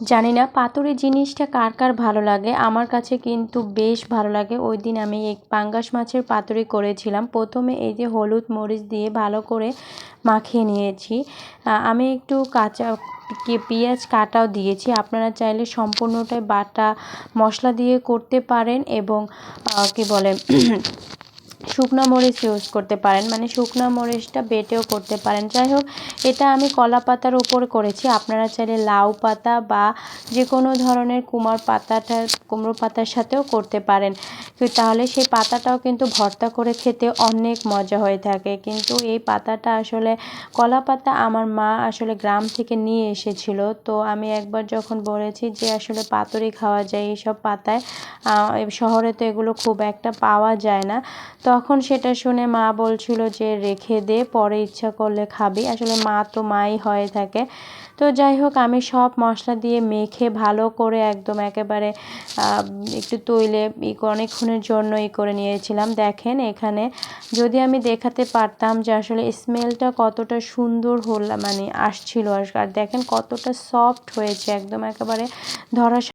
জানি না, পাতুরি জিনিসটা কার কার ভালো লাগে? আমার কাছে কিন্তু বেশ ভালো লাগে। ওই দিন আমি এক পাঙ্গাস মাছের পাতুরি করেছিলাম। প্রথমে এই যে হলুদ মরিচ দিয়ে ভালো করে মাখিয়ে নিয়েছি। আমি একটু কাঁচা পেঁয়াজ কাটাও দিয়েছি। আপনারা চাইলে সম্পূর্ণটাই বাটা মশলা দিয়ে করতে পারেন এবং কি বলে শুকনো মরিচ ইউজ করতে পারেন। মানে শুকনো মরিচটা বেটেও করতে পারেন। যাই হোক, এটা আমি কলা পাতার উপর করেছি। আপনারা চাইলে লাউ পাতা বা যে কোনো ধরনের কুমার পাতাটা, কুমড়ো পাতার সাথেও করতে পারেন। তাহলে সেই পাতাটাও কিন্তু ভর্তা করে খেতে অনেক মজা হয়ে থাকে। কিন্তু এই পাতাটা আসলে কলা পাতা আমার মা আসলে গ্রাম থেকে নিয়ে এসেছিল। তো আমি একবার যখন বলেছি যে আসলে পাতুরি খাওয়া যায় এইসব পাতায় শহরে তো এগুলো খুব একটা পাওয়া যায় না। তখন সেটা শুনে মা বলছিল যে রেখে দে, পরে ইচ্ছা করলে খাবি। আসলে মা তো মাই হয়ে থাকে। তো যাই হোক, আমি সব মশলা দিয়ে মেখে ভালো করে একদম একেবারে একটু তৈলে অনেকক্ষণের জন্য ই করে নিয়েছিলাম। দেখেন এখানে যদি আমি দেখাতে পারতাম যে আসলে স্মেলটা কতটা সুন্দর হল মানে আসছিল আর দেখেন কতটা সফট হয়েছে, একদম একেবারে ধরা